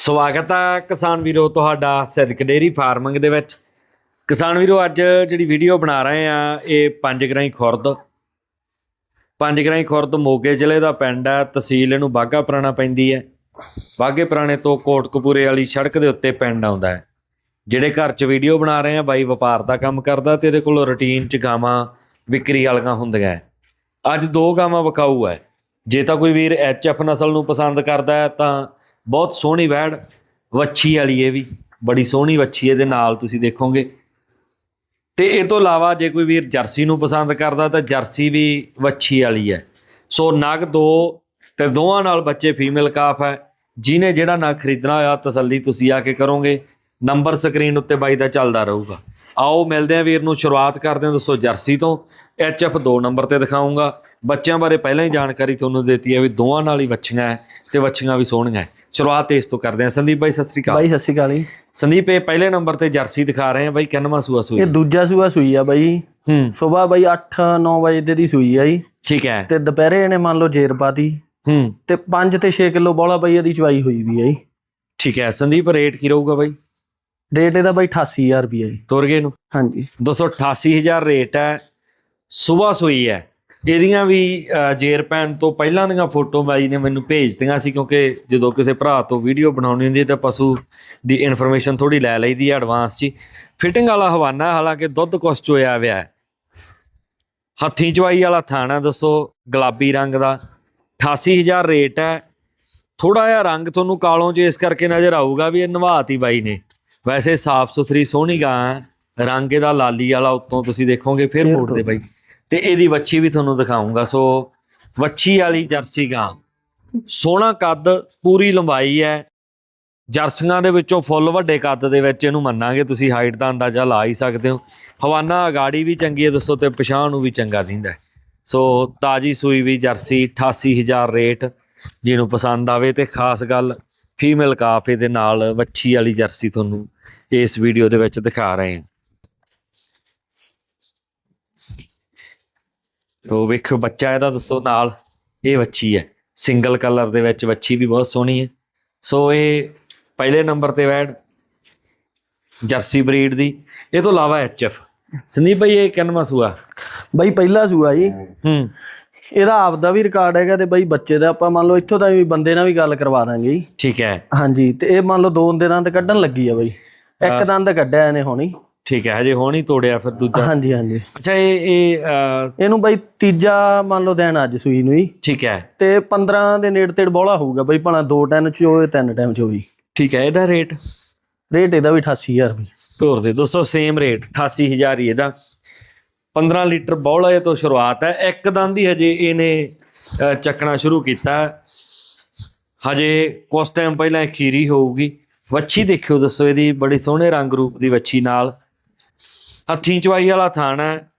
ਸਵਾਗਤ ਹੈ ਕਿਸਾਨ ਵੀਰੋ ਤੁਹਾਡਾ ਸਿਦਕ ਡੇਰੀ ਫਾਰਮਿੰਗ ਦੇ ਵਿੱਚ। ਕਿਸਾਨ ਵੀਰੋ, ਅੱਜ ਜਿਹੜੀ ਵੀਡੀਓ ਬਣਾ ਰਹੇ ਆ, ਇਹ ਪੰਜ ਗਰਾਈ ਖੁਰਦ। ਪੰਜ ਗਰਾਈ ਖੁਰਦ ਮੋਗੇ ਜ਼ਿਲ੍ਹੇ ਦਾ ਪਿੰਡ ਹੈ ਤਹਿਸੀਲ ਇਹਨੂੰ ਬਾਗਾ ਪੁਰਾਣਾ ਪੈਂਦੀ ਹੈ ਬਾਗੇ ਪੁਰਾਣੇ ਤੋਂ ਕੋਟਕਪੂਰੇ ਵਾਲੀ ਸੜਕ ਦੇ ਉੱਤੇ ਪਿੰਡ ਆਉਂਦਾ ਹੈ। ਜਿਹੜੇ ਘਰ 'ਚ ਵੀਡੀਓ ਬਣਾ ਰਹੇ ਆ, ਬਾਈ ਵਪਾਰ ਦਾ ਕੰਮ ਕਰਦਾ ਤੇ ਇਹਦੇ ਕੋਲ ਰੁਟੀਨ 'ਚ ਗਾਵਾਂ ਵਿਕਰੀ ਵਾਲੀਆਂ ਹੁੰਦੀਆਂ ਹੈ। ਅੱਜ ਦੋ ਗਾਵਾਂ ਵਿਕਾਊ ਹੈ। ਜੇ ਤਾਂ ਕੋਈ ਵੀਰ ਐਚਐਫ ਨਸਲ ਨੂੰ ਪਸੰਦ ਕਰਦਾ ਹੈ, ਤਾਂ ਬਹੁਤ ਸੋਹਣੀ ਵੈੜ ਵੱਛੀ ਵਾਲੀ ਇਹ ਵੀ, ਬੜੀ ਸੋਹਣੀ ਵੱਛੀ ਇਹਦੇ ਨਾਲ ਤੁਸੀਂ ਦੇਖੋਗੇ। ਤੇ ਇਹ ਤੋਂ ਇਲਾਵਾ ਜੇ ਕੋਈ ਵੀਰ ਜਰਸੀ ਨੂੰ ਪਸੰਦ ਕਰਦਾ ਤਾਂ ਜਰਸੀ ਵੀ ਵੱਛੀ ਵਾਲੀ ਹੈ। ਸੋ ਨਗ ਦੋ ਤੇ ਦੋਵਾਂ ਨਾਲ ਬੱਚੇ ਫੀਮੇਲ ਕਾਫ ਹੈ। ਜਿਹਨੇ ਜਿਹੜਾ ਨਗ ਖਰੀਦਣਾ ਹੋਇਆ, ਤਸੱਲੀ ਤੁਸੀਂ ਆ ਕੇ ਕਰੋਗੇ। ਨੰਬਰ ਸਕਰੀਨ ਉੱਤੇ ਬਾਈ ਦਾ ਚੱਲਦਾ ਰਹੂਗਾ। ਆਓ ਮਿਲਦੇ ਆ ਵੀਰ ਨੂੰ, ਸ਼ੁਰੂਆਤ ਕਰਦੇ ਹਾਂ ਦੱਸੋ ਜਰਸੀ ਤੋਂ। ਐਚਐਫ 2 ਨੰਬਰ ਤੇ ਦਿਖਾਉਂਗਾ। ਬੱਚਿਆਂ ਬਾਰੇ ਪਹਿਲਾਂ ਹੀ ਜਾਣਕਾਰੀ ਤੁਹਾਨੂੰ ਦਿੱਤੀ ਹੈ ਵੀ ਦੋਵਾਂ ਨਾਲ ਹੀ ਵੱਛੀਆਂ ਹੈ ਤੇ ਵੱਛੀਆਂ ਵੀ ਸੋਹਣੀਆਂ ਹੈ। ਸ਼ੁਰੂਆਤ ਇਸ ਤੋਂ ਕਰਦੇ ਹਾਂ। ਸੰਦੀਪ ਬਾਈ ਸਤਿ ਸ੍ਰੀ ਅਕਾਲ। ਬਾਈ ਸਤਿ ਸ਼੍ਰੀ ਅਕਾਲ ਜੀ। ਸੰਦੀਪ ਇਹ ਪਹਿਲੇ ਨੰਬਰ ਤੇ ਜਰਸੀ ਦਿਖਾ ਰਹੇ ਆ ਬਾਈ ਕਿੰਨਵਾਂ ਸੂਆ ਸੂਈ? ਇਹ ਦੂਜਾ ਸੂਆ ਸੂਈ ਆ ਬਾਈ। ਹੂੰ। ਸਵੇਰ ਬਾਈ 8-9 ਵਜੇ ਦੇ ਦੀ ਸੂਈ ਆ ਜੀ। ਠੀਕ ਹੈ। ਤੇ ਦੁਪਹਿਰੇ ਇਹਨੇ ਮੰਨ ਲਓ ਜੇਰ ਪਾਤੀ। ਹੂੰ। ਤੇ 5 ਤੇ 6 ਕਿਲੋ ਬੋਲਾ ਬਾਈ ਇਹਦੀ ਚਵਾਈ ਹੋਈ ਵੀ ਆ ਜੀ। ਠੀਕ ਹੈ। ਸੰਦੀਪ ਰੇਟ ਕੀ ਰਹੂਗਾ ਬਾਈ? ਰੇਟ ਇਹਦਾ ਬਾਈ 88000 ਰੁਪਿਆ ਜੀ। ਤੁਰਗੇ ਨੂੰ ਹਾਂਜੀ। 288000 ਰੇਟ ਹੈ। ਸਵੇਰ ਸੂਈ ਹੈ। ਇਹਦੀਆਂ ਵੀ ਜੇਰ ਪੈਣ ਤੋਂ ਪਹਿਲਾਂ ਦੀਆਂ ਫੋਟੋ ਬਾਈ ਨੇ ਮੈਨੂੰ ਭੇਜ ਦਿੱਤੀਆਂ ਸੀ ਕਿਉਂਕਿ ਜਦੋਂ ਕਿਸੇ ਭਰਾ ਤੋਂ ਵੀਡੀਓ ਬਣਾਉਣੀ ਹੁੰਦੀ ਹੈ ਤਾਂ ਪਸ਼ੂ ਦੀ ਇਨਫੋਰਮੇਸ਼ਨ ਥੋੜੀ ਲੈ ਲਈਦੀ ਹੈ ਐਡਵਾਂਸ 'ਚ। ਫਿਟਿੰਗ ਵਾਲਾ ਹਵਾਨਾ ਹਾਲਾਂਕਿ ਦੁੱਧ ਕੁਛ ਚੋਇਆ ਹੋਇਆ ਹੈ। ਹੱਥੀਂ ਚਵਾਈ ਵਾਲਾ ਥਾਣਾ ਦੱਸੋ ਗੁਲਾਬੀ ਰੰਗ ਦਾ। 88000 ਰੇਟ ਹੈ। ਥੋੜਾ ਜਿਹਾ ਰੰਗ ਤੁਹਾਨੂੰ ਕਾਲੋਂ 'ਚ ਇਸ ਕਰਕੇ ਨਜ਼ਰ ਆਊਗਾ ਵੀ ਇਹ ਨਵਾਤੀ ਬਾਈ ਨੇ। ਵੈਸੇ ਸਾਫ਼ ਸੁਥਰੀ ਸੋਹਣੀ ਗਾਂ ਰੰਗ ਇਹਦਾ ਲਾਲੀ ਵਾਲਾ ਉੱਤੋਂ ਤੁਸੀਂ ਦੇਖੋਗੇ ਫਿਰ ਫਿਰ ਮੋੜ ਦੇ ਬਾਈ। ਤੇ ਇਹਦੀ ਵੱਛੀ ਵੀ ਤੁਹਾਨੂੰ ਦਿਖਾਉਂਗਾ। ਸੋ ਵੱਛੀ ਵਾਲੀ ਜਰਸੀ ਗਾਂ। ਸੋਹਣਾ ਕੱਦ, ਪੂਰੀ ਲੰਬਾਈ ਹੈ। ਜਰਸੀਆਂ ਦੇ ਵਿੱਚੋਂ ਫੁੱਲ ਵੱਡੇ ਕੱਦ ਦੇ ਵਿੱਚ ਇਹਨੂੰ ਮੰਨਾਂਗੇ। ਤੁਸੀਂ ਹਾਈਟ ਦਾ ਅੰਦਾਜ਼ਾ ਲਾ ਹੀ ਸਕਦੇ ਹੋ। ਹਵਾਨਾ ਅਗਾੜੀ ਵੀ ਚੰਗੀ ਹੈ ਦੱਸੋ ਤੇ ਪਛਾਣ ਨੂੰ ਵੀ ਚੰਗਾ ਦਿੰਦਾ ਸੋ ਤਾਜੀ ਸੂਈ ਵੀ ਜਰਸੀ 88000 ਰੇਟ ਜਿਹਨੂੰ ਪਸੰਦ ਆਵੇ ਤੇ ਖਾਸ ਗੱਲ, ਫੀਮੇਲ ਕਾਫੇ ਦੇ ਨਾਲ ਵੱਛੀ ਵਾਲੀ ਜਰਸੀ ਤੁਹਾਨੂੰ ਇਸ ਵੀਡੀਓ ਦੇ ਵਿੱਚ ਦਿਖਾ ਰਹੇ ਹਾਂ। ਉਹ ਵੇਖੋ ਬੱਚਾ ਇਹਦਾ ਦੱਸੋ ਨਾਲ। ਇਹ ਵੱਛੀ ਹੈ। ਸਿੰਗਲ ਕਲਰ ਦੇ ਵਿੱਚ ਵੱਛੀ ਵੀ ਬਹੁਤ ਸੋਹਣੀ ਹੈ। ਸੋ ਇਹ ਪਹਿਲੇ ਨੰਬਰ ਤੇ ਵੈਡ ਜਰਸੀ ਬਰੀਡ ਦੀ। ਇਹ ਤੋਂ ਇਲਾਵਾ ਐਚਐਫ ਸੰਦੀਪ ਭਾਈ ਇਹ ਕਿੰਨਵਾਂ ਸੂਆ? ਬਾਈ ਪਹਿਲਾ ਸੂਆ ਜੀ। ਹੂੰ। ਇਹਦਾ ਆਪਦਾ ਵੀ ਰਿਕਾਰਡ ਹੈਗਾ ਤੇ ਬਾਈ ਬੱਚੇ ਦਾ ਆਪਾਂ ਮੰਨ ਲਓ ਇੱਥੋਂ ਦਾ ਵੀ ਬੰਦੇ ਨਾਲ ਵੀ ਗੱਲ ਕਰਵਾ ਦਾਂਗੇ ਜੀ। ਠੀਕ ਹੈ। ਹਾਂਜੀ ਤੇ ਇਹ ਮੰਨ ਲਓ ਦੋ ਦੇ ਦੰਦ ਕੱਢਣ ਲੱਗੀ ਆ ਬਾਈ। ਇੱਕ ਦੰਦ ਕੱਢਿਆ ਇਹਨੇ ਹੁਣੀ। ਠੀਕ ਹੈ ਹਜੇ ਹੁਣ ਹੀ ਤੋੜਿਆ ਫਿਰ ਦੂਜਾ। ਹਾਂਜੀ ਹਾਂਜੀ। ਅੱਛਾ ਇਹ ਇਹ ਅਹ, ਇਹਨੂੰ ਬਾਈ ਤੀਜਾ ਮੰਨ ਲਓ ਦੇਣ ਅੱਜ ਸੂਈ ਨੂੰ ਜੀ ਠੀਕ ਹੈ। ਤੇ 15 ਦੇ ਨੇੜੇ ਤੇੜ ਬੋਲਾ ਹੋਊਗਾ ਬਈ ਭਲਾ ਦੋ ਟਾਈਮ ਚ ਹੋਵੇ ਤਿੰਨ ਟਾਈਮ ਚ ਹੋਵੇ। ਠੀਕ ਹੈ ਇਹਦਾ ਰੇਟ? ਰੇਟ ਇਹਦਾ ਵੀ 88000 ਰੁਪਏ ਤੋਰ ਦੇ ਦੋਸਤੋ ਸੇਮ ਰੇਟ 88000 ਹੀ ਇਹਦਾ। 15 ਲੀਟਰ ਬੌਲੇ ਤੋਂ ਸ਼ੁਰੂਆਤ ਹੈ। ਇੱਕ ਦੰਦ ਹੀ ਹਜੇ ਇਹਨੇ ਅਹ, ਚੱਕਣਾ ਸ਼ੁਰੂ ਕੀਤਾ। ਹੈ। ਹਜੇ ਕੁਝ ਟਾਈਮ ਪਹਿਲਾਂ ਇਹ ਖੀਰੀ ਹੋਊਗੀ। ਵੱਛੀ ਦੇਖਿਓ ਦੱਸੋ ਇਹਦੀ ਬੜੀ ਸੋਹਣੇ ਰੰਗ ਰੂਪ ਦੀ ਵੱਛੀ ਨਾਲ। ਹੱਥੀਂ ਚਵਾਈ ਵਾਲਾ ਥਾਣਾ ਹੈ।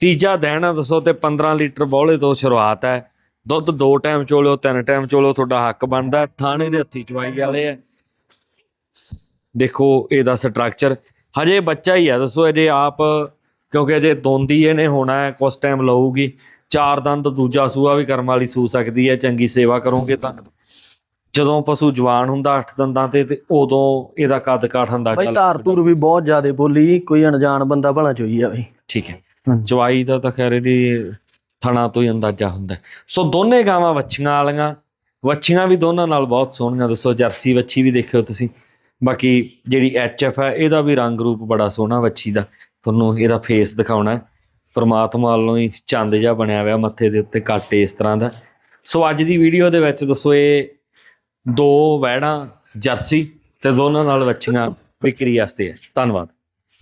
ਤੀਜਾ ਦਿਨ ਦੱਸੋ ਤੇ 15 ਲੀਟਰ ਬੌਲੇ ਤੋਂ ਸ਼ੁਰੂਆਤ ਹੈ। ਦੁੱਧ ਦੋ ਟਾਈਮ ਚੋਲਿਓ, ਤਿੰਨ ਟਾਈਮ ਚੋਲੋ ਤੁਹਾਡਾ ਹੱਕ ਬਣਦਾ ਥਾਣੇ ਦੇ ਹੱਥੀਂ ਚਵਾਈ ਵਾਲੇ ਹੈ ਦੇਖੋ ਇਹਦਾ ਸਟਰਕਚਰ ਹਜੇ ਬੱਚਾ ਹੀ ਹੈ ਦੱਸੋ ਅਜੇ ਆਪ, ਕਿਉਂਕਿ ਅਜੇ ਦੋਂਦੀ ਇਹਨੇ ਹੋਣਾ ਹੈ ਕੁਝ ਟਾਈਮ ਲਊਗੀ। ਚਾਰ ਦੰਦ, ਦੂਜਾ ਸੂਆ ਵੀ ਕਰਮ ਵਾਲੀ ਸੂ ਸਕਦੀ ਹੈ। ਚੰਗੀ ਸੇਵਾ ਕਰੋਗੇ ਤਾਂ ਜਦੋਂ ਪਸ਼ੂ ਜਵਾਨ ਹੁੰਦਾ ਅੱਠ ਦੰਦਾਂ ਤੇ ਤੇ ਉਦੋਂ ਇਹਦਾ ਕੱਦ ਕਾਠ ਹੁੰਦਾ ਬਾਈ ਧਾਰ ਧੂਰ ਵੀ ਬਹੁਤ ਜ਼ਿਆਦੇ ਬੋਲੀ ਕੋਈ ਅਣਜਾਣ ਬੰਦਾ ਭਲਾ ਚੋਈ ਆ ਬਈ ਠੀਕ ਹੈ। ਹਾਂਜੀ। ਚਵਾਈ ਦਾ ਤਾਂ ਖੈਰ ਇਹਦੀ ਥਣਾ ਤੋਂ ਹੀ ਅੰਦਾਜ਼ਾ ਹੁੰਦਾ। ਸੋ ਦੋਨੇ ਗਾਵਾਂ ਵੱਛੀਆਂ ਵਾਲੀਆਂ ਵੱਛੀਆਂ ਵੀ ਦੋਨਾਂ ਨਾਲ ਬਹੁਤ ਸੋਹਣੀਆਂ। ਦੱਸੋ ਜਰਸੀ ਵੱਛੀ ਵੀ ਦੇਖਿਓ ਤੁਸੀਂ। ਬਾਕੀ ਜਿਹੜੀ ਐਚਐਫ ਹੈ ਇਹਦਾ ਵੀ ਰੰਗ ਰੂਪ ਬੜਾ ਸੋਹਣਾ ਵੱਛੀ ਦਾ। ਤੁਹਾਨੂੰ ਇਹਦਾ ਫੇਸ ਦਿਖਾਉਣਾ ਹੈ। ਪਰਮਾਤਮਾ ਵੱਲੋਂ ਹੀ ਚੰਦ ਜਿਹਾ ਬਣਿਆ ਹੋਇਆ ਮੱਥੇ ਦੇ ਉੱਤੇ ਕੱਟ ਇਸ ਤਰ੍ਹਾਂ ਦਾ। ਸੋ ਅੱਜ ਦੀ ਵੀਡੀਓ ਦੇ ਵਿੱਚ ਦੱਸੋ ਇਹ ਦੋ ਵੈੜਾਂ ਜਰਸੀ ਤੇ ਦੋਨਾਂ ਨਾਲ ਵੱਛੀਆਂ ਵਿਕਰੀ ਵਾਸਤੇ। ਹੈ ਧੰਨਵਾਦ।